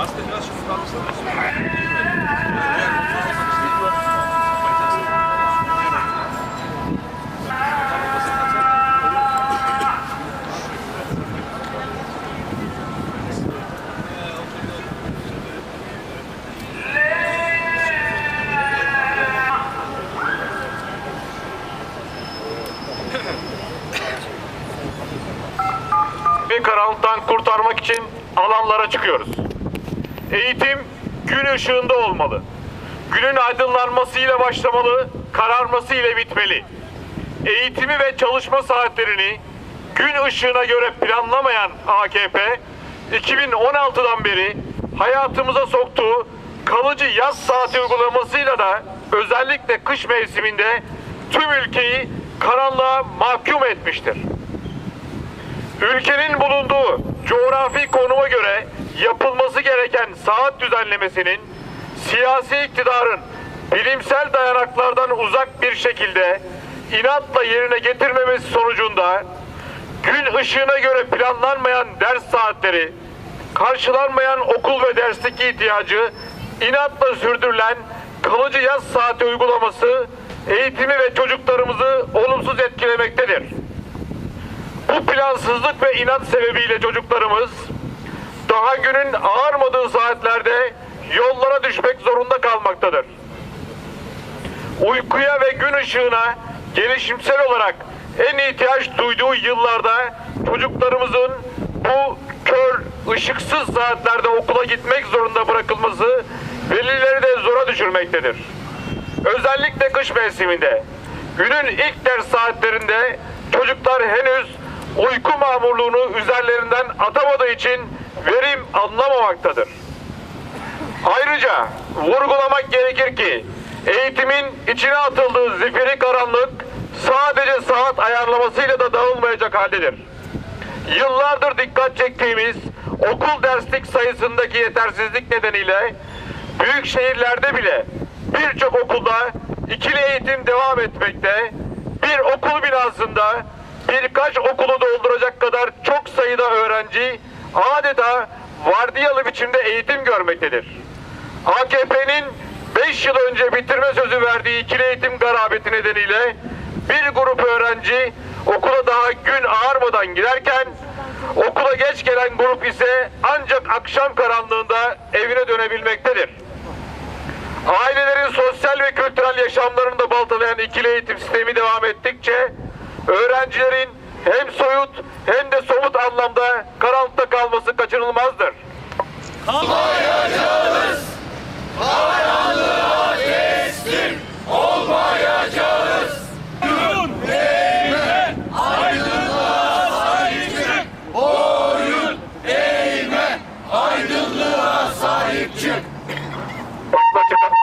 Maske biraz şunu bir karanlıktan kurtarmak için alanlara çıkıyoruz. Eğitim gün ışığında olmalı. Günün aydınlanmasıyla başlamalı, kararması ile bitmeli. Eğitimi ve çalışma saatlerini gün ışığına göre planlamayan AKP, 2016'dan beri hayatımıza soktuğu kalıcı yaz saati uygulamasıyla da özellikle kış mevsiminde tüm ülkeyi karanlığa mahkum etmiştir. Ülkenin bulunduğu coğrafi konuma göre yapılması gereken saat düzenlemesinin siyasi iktidarın bilimsel dayanaklardan uzak bir şekilde inatla yerine getirmemesi sonucunda gün ışığına göre planlanmayan ders saatleri, karşılanmayan okul ve derslik ihtiyacı, inatla sürdürülen kalıcı yaz saati uygulaması eğitimi ve çocuklarımızı olumsuz etkilemektedir. Bu plansızlık ve inat sebebiyle çocuklarımız daha günün ağarmadığı saatlerde yollara düşmek zorunda kalmaktadır. Uykuya ve gün ışığına gelişimsel olarak en ihtiyaç duyduğu yıllarda çocuklarımızın bu kör, ışıksız saatlerde okula gitmek zorunda bırakılması velileri de zora düşürmektedir. Özellikle kış mevsiminde günün ilk ders saatlerinde çocuklar henüz uyku mamurluğunu üzerlerinden atamadığı için verim anlamamaktadır. Ayrıca vurgulamak gerekir ki eğitimin içine atıldığı zifiri karanlık sadece saat ayarlamasıyla da dağılmayacak haldedir. Yıllardır dikkat çektiğimiz okul derslik sayısındaki yetersizlik nedeniyle büyük şehirlerde bile birçok okulda ikili eğitim devam etmekte. Bir okul binasında birkaç okulu dolduracak kadar çok sayıda öğrenci adeta vardiyalı biçimde eğitim görmektedir. AKP'nin 5 yıl önce bitirme sözü verdiği ikili eğitim garabeti nedeniyle bir grup öğrenci okula daha gün ağarmadan giderken okula geç gelen grup ise ancak akşam karanlığında evine dönebilmektedir. Ailelerin sosyal ve kültürel yaşamlarını da baltalayan ikili eğitim sistemi devam ettikçe öğrencilerin hem soyut hem de somut anlamda karanlıkta kalması kaçınılmazdır. Kamuoyu